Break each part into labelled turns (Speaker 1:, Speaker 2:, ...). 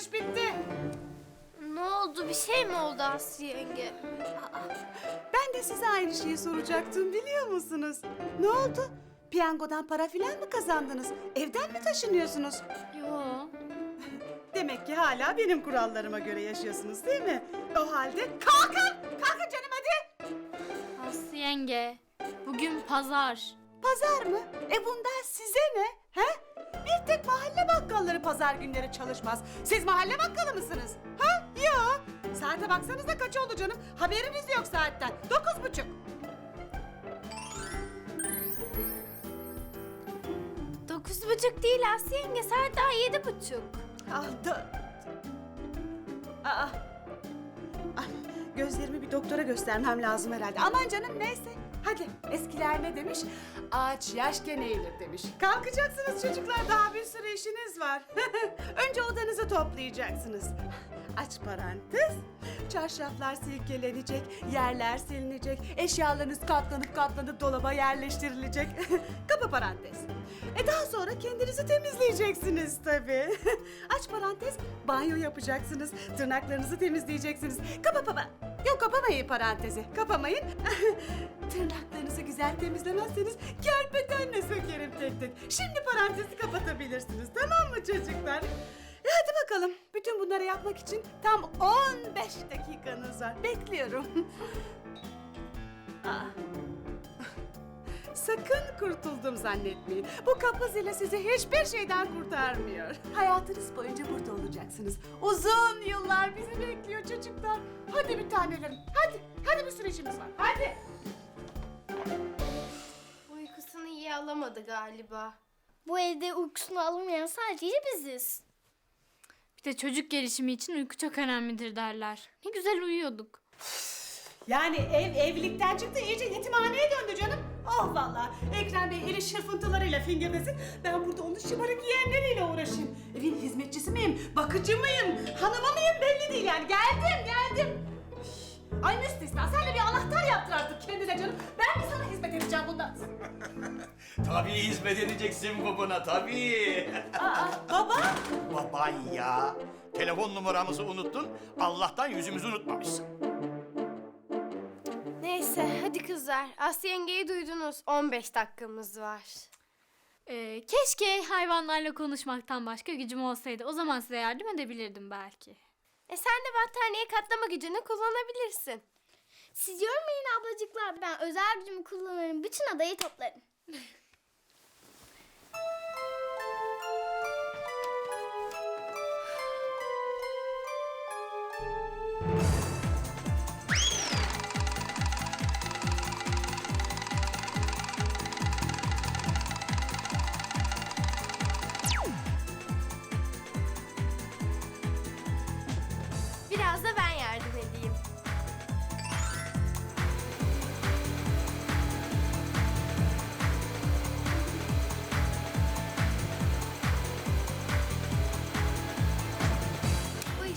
Speaker 1: iş bitti.
Speaker 2: Ne oldu? Bir şey mi oldu Aslı yenge?
Speaker 1: Ben de size aynı şeyi soracaktım biliyor musunuz? Ne oldu? Piyangodan para filan mı kazandınız? Evden mi taşınıyorsunuz?
Speaker 2: Yo.
Speaker 1: Demek ki hala benim kurallarıma göre yaşıyorsunuz değil mi? O halde kalkın! Kalkın canım hadi!
Speaker 2: Aslı yenge. Bugün pazar.
Speaker 1: Pazar mı? E bundan size ne? He? Bir tek mahalle pazar günleri çalışmaz. Siz mahalle bakkalı mısınız? Ha? Yok. Saate baksanıza kaç oldu canım? Haberiniz yok saatten. Dokuz buçuk.
Speaker 2: Dokuz buçuk değil Aslı yenge. Saat daha yedi buçuk.
Speaker 1: Aldı. Aa. Ay, gözlerimi bir doktora göstermem lazım herhalde. Aman canım neyse. Hadi eskiler ne demiş? Ağaç yaşken eğilir demiş. Kalkacaksınız çocuklar daha bir sürü işiniz var. Önce odanızı toplayacaksınız. Aç parantez. Çarşaflar silkelenecek, yerler silinecek, eşyalarınız katlanıp katlanıp dolaba yerleştirilecek. Kapa parantez. E daha sonra kendinizi temizleyeceksiniz tabii. Aç parantez, banyo yapacaksınız, tırnaklarınızı temizleyeceksiniz. Kapa kapa. Yok kapamayın parantezi, kapamayın. Tırnaklarınızı güzel temizlemezseniz kerpetenle sökerim tek tek. Şimdi parantezi kapatabilirsiniz tamam mı çocuklar? E hadi bakalım. Bütün bunları yapmak için tam 15 dakikanız var. Bekliyorum. Aa. Sakın kurtuldum zannetmeyin. Bu kapı zili sizi hiçbir şeyden kurtarmıyor. Hayatınız boyunca burada olacaksınız. Uzun yıllar bizi bekliyor çocuklar. Hadi bir tanelerim. Hadi. Hadi bir sürü işimiz var. Hadi.
Speaker 2: Uykusunu iyi alamadı galiba.
Speaker 3: Bu evde uykusunu alamayan sadece biziz.
Speaker 4: Bir de çocuk gelişimi için uyku çok önemlidir derler. Ne güzel uyuyorduk.
Speaker 1: Yani ev evlilikten çıktı iyice yetimhaneye döndü canım. Oh vallahi Ekrem Bey eli şırfıntılarıyla fingirdesin. Ben burada onun şımarık yeğenleriyle uğraşayım. Evin hizmetçisi miyim, bakıcı mıyım, hanımı mıyım belli değil yani. Geldim geldim. Ay müstesna sen de bir anahtar yaptır artık kendine canım. Ben mi sana hizmet edeceğim bundan?
Speaker 5: Tabii hizmet edeceksin babana tabii.
Speaker 1: Aa, baba.
Speaker 5: Baban ya. Telefon numaramızı unuttun. Allah'tan yüzümüzü unutmamışsın.
Speaker 2: Neyse hadi kızlar. Aslı yengeyi duydunuz. 15 dakikamız var.
Speaker 4: Ee, keşke hayvanlarla konuşmaktan başka gücüm olsaydı. O zaman size yardım edebilirdim belki.
Speaker 2: E sen de battaniye katlama gücünü kullanabilirsin.
Speaker 3: Siz yormayın ablacıklar. Ben özel gücümü kullanırım. Bütün adayı toplarım.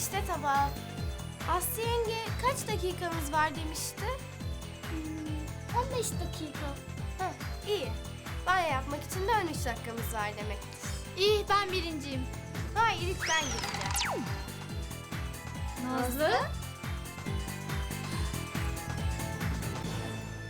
Speaker 2: işte tamam. Aslı yenge kaç dakikamız var demişti?
Speaker 3: 15 dakika.
Speaker 2: Heh, iyi. Banyo yapmak için de 13 dakikamız var demektir.
Speaker 4: İyi ben birinciyim.
Speaker 2: Hayır ilk ben gideceğim.
Speaker 4: Nazlı?